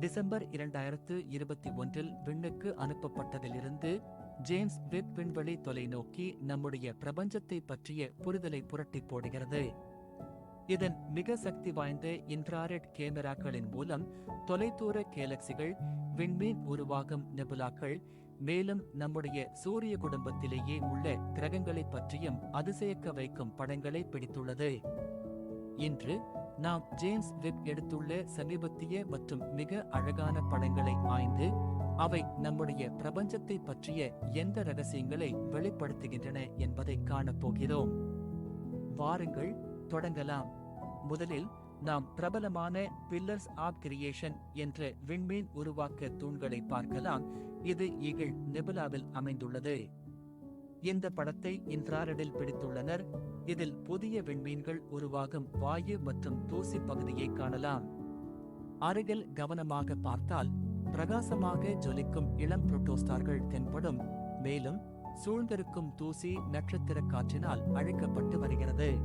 December இரண்டாயிரத்து இருபத்தி ஒன்றில் விண்ணுக்கு அனுப்பப்பட்டதிலிருந்து ஜேம்ஸ் வெப் விண்வெளி தொலைநோக்கி நம்முடைய பிரபஞ்சத்தை பற்றிய புரிதலை புரட்டி போடுகிறது. இதன் மிக சக்தி வாய்ந்த இன்ஃப்ராரெட் கேமராக்களின் மூலம் தொலைதூர கேலக்சிகள் விண்மீன் உருவாகும் நெபுலாக்கள் மேலும் நம்முடைய சூரிய குடும்பத்திலேயே உள்ள கிரகங்களைப் பற்றியும் அதிசயக்க வைக்கும் படங்களை பிடித்துள்ளது. இன்று நாம் ஜேம்ஸ் வெப் எடுத்துள்ள சமீபத்திய மற்றும் மிக அழகான படங்களை ஆய்ந்து அவை நம்முடைய பிரபஞ்சத்தை பற்றிய எந்த ரகசியங்களை வெளிப்படுத்துகின்றன என்பதை காணப்போகிறோம். வாருங்கள் தொடங்கலாம். முதலில் நாம் பிரபலமான பில்லர்ஸ் ஆஃப் கிரியேஷன் என்ற விண்மீன் உருவாக்க தூண்களை பார்க்கலாம். இது ஈகிள் நெபுலாவில் அமைந்துள்ளது. இந்த படத்தை இன்ஃப்ராரெடில் பிடித்துள்ளனர். இதில் புதிய விண்மீன்கள் உருவாகும் வாயு மற்றும் தூசி பகுதியை காணலாம். அருகில் கவனமாக பார்த்தால் பிரகாசமாக ஜொலிக்கும் இளம் புரோட்டோஸ்டார்கள் தென்படும். மேலும் சூழ்ந்திருக்கும் தூசி நட்சத்திர காற்றினால் அழைக்கப்பட்டு வருகிறது.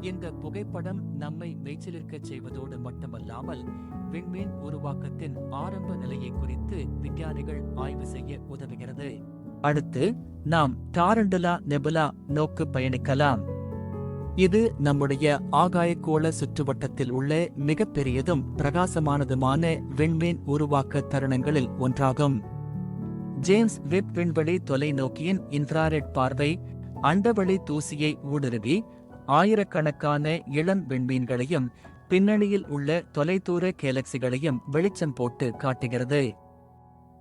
இந்த புகைப்படம் நம்மை மெய்ச்சிலிருக்கச் செய்வதோடு மட்டுமல்லாமல் விண்மீன் உருவாக்கத்தின் ஆரம்ப நிலையை குறித்து விஞ்ஞானிகள் ஆய்வு செய்ய உதவுகிறது. அடுத்து நாம் டாரண்டுலா நெபுலா நோக்கு பயணிக்கலாம். இது நம்முடைய ஆகாயக்கோள சுற்றுவட்டத்தில் உள்ள மிகப்பெரியதும் பிரகாசமானதுமான விண்மீன் உருவாக்க தருணங்களில் ஒன்றாகும். ஜேம்ஸ் வெப் விண்வெளி தொலைநோக்கியின் இன்ஃப்ராரெட் பார்வை அண்டவெளி தூசியை ஊடுருவி ஆயிரக்கணக்கான இளம் விண்மீன்களையும் பின்னணியில் உள்ள தொலைதூர கேலக்சிகளையும் வெளிச்சம் போட்டு காட்டுகிறது.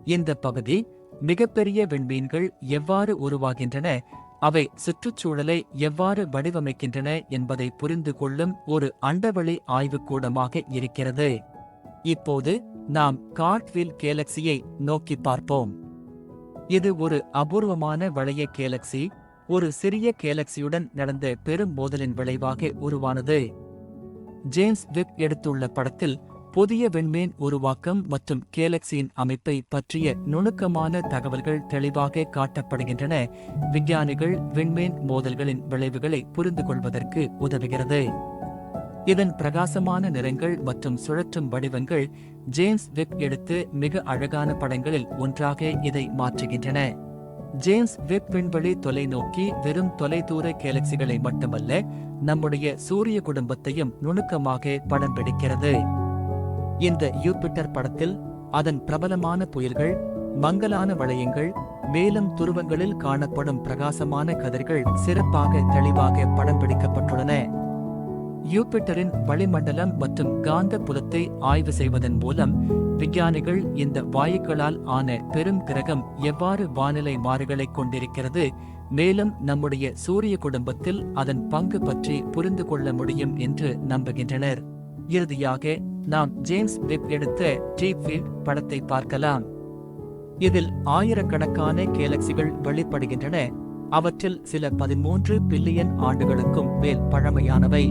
இந்த பகுதி மிகப்பெரிய விண்மீன்கள் எவ்வாறு உருவாகின்றன? அவை சுற்றுச்சூழலை எவ்வாறு வடிவமைக்கின்றன என்பதை புரிந்து கொள்ளும் ஒரு அண்டவெளி ஆய்வுக்கூடமாக இருக்கிறது. இப்போது நாம் கார்ட்வில் கேலக்சியை நோக்கி பார்ப்போம். இது ஒரு அபூர்வமான வளைய கேலக்சி ஒரு சிறிய கேலக்சியுடன் நடந்த பெரும் மோதலின் விளைவாக உருவானது. ஜேம்ஸ் விப் எடுத்துள்ள படத்தில் புதிய விண்மீன் உருவாக்கம் மற்றும் கேலக்சியின் அமைப்பை பற்றிய நுணுக்கமான தகவல்கள் தெளிவாக காட்டப்படுகின்றன. விஞ்ஞானிகள் விண்மீன் மோதல்களின் விளைவுகளை புரிந்து கொள்வதற்கு உதவுகிறது. இதன் பிரகாசமான நிறங்கள் மற்றும் சுழற்றும் வடிவங்கள் ஜேம்ஸ் வெப் எடுத்து மிக அழகான படங்களில் ஒன்றாக இதை மாற்றுகின்றன. ஜேம்ஸ் வெப் விண்வெளி தொலைநோக்கி வெறும் தொலைதூர கேலக்சிகளை மட்டுமல்ல நம்முடைய சூரிய குடும்பத்தையும் நுணுக்கமாக படம் பிடிக்கிறது. இந்த யூபிட்டர் படத்தில் அதன் பிரபலமான புயல்கள் மங்கலான வளையங்கள் மேலும் துருவங்களில் காணப்படும் பிரகாசமான கதிர்கள் சிறப்பாக தெளிவாக படம் பிடிக்கப்பட்டுள்ளன. யூபிட்டரின் வளிமண்டலம் மற்றும் காந்த புலத்தை ஆய்வு செய்வதன் மூலம் விஞ்ஞானிகள் இந்த வாயுக்களால் ஆன பெரும் கிரகம் எவ்வாறு வானிலை மாறுகளை கொண்டிருக்கிறது மேலும் நம்முடைய சூரிய குடும்பத்தில் அதன் பங்கு பற்றி புரிந்து கொள்ள முடியும் என்று நம்புகின்றனர். இறுதியாக நாம் ஜேம்ஸ் வெப் எடுத்த டீஃபீல்ட் படத்தை பார்க்கலாம். இதில் ஆயிரக்கணக்கான கேலக்சிகள் வெளிப்படுகின்றன. அவற்றில் சில பதிமூன்று பில்லியன் ஆண்டுகளுக்கும் மேல் பழமையானவை.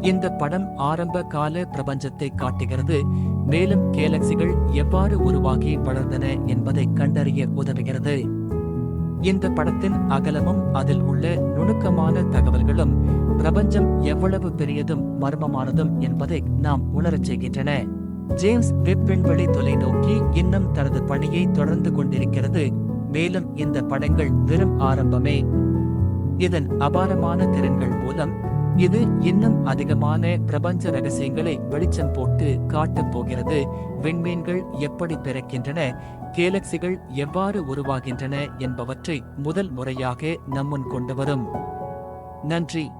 இந்த படம் ஆரம்ப கால பிரபஞ்சத்தை காட்டுகிறது. மேலும் கேலக்சிகள் எவ்வாறு உருவாகி வளர்ந்தன என்பதை கண்டறிய உதவுகிறது. இந்த படத்தின் அகலமும் அதில் உள்ள நுணுக்கமான தகவல்களும் பிரபஞ்சம் எவ்வளவு பெரியதும் மர்மமானதும் என்பதை நாம் உணரச் செய்கின்றன. ஜேம்ஸ் வெப் விண்வெளி தொலைநோக்கி இன்னும் தனது பணியை தொடர்ந்து கொண்டிருக்கிறது. மேலும் இந்த படங்கள் வெறும் ஆரம்பமே. இதன் அபாரமான திறன்கள் மூலம் இது இன்னும் அதிகமான பிரபஞ்ச ரகசியங்களை வெளிச்சம் போட்டு காட்டப் போகிறது. விண்மீன்கள் எப்படி பிறக்கின்றன? கேலக்சிகள் எவ்வாறு உருவாகின்றன என்பவற்றை முதல் முறையாக நம்முன் கொண்டு வரும். நன்றி.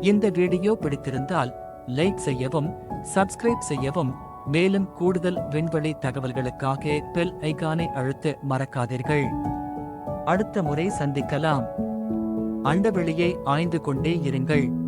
இந்த வீடியோ பிடித்திருந்தால் லைக் செய்யவும் சப்ஸ்கிரைப் செய்யவும் மேலும் கூடுதல் விண்வெளி தகவல்களுக்காக பெல் ஐகானை அழுத்த மறக்காதீர்கள். அடுத்த முறை சந்திக்கலாம். அண்டவெளியை ஆய்ந்து கொண்டே இருங்கள்.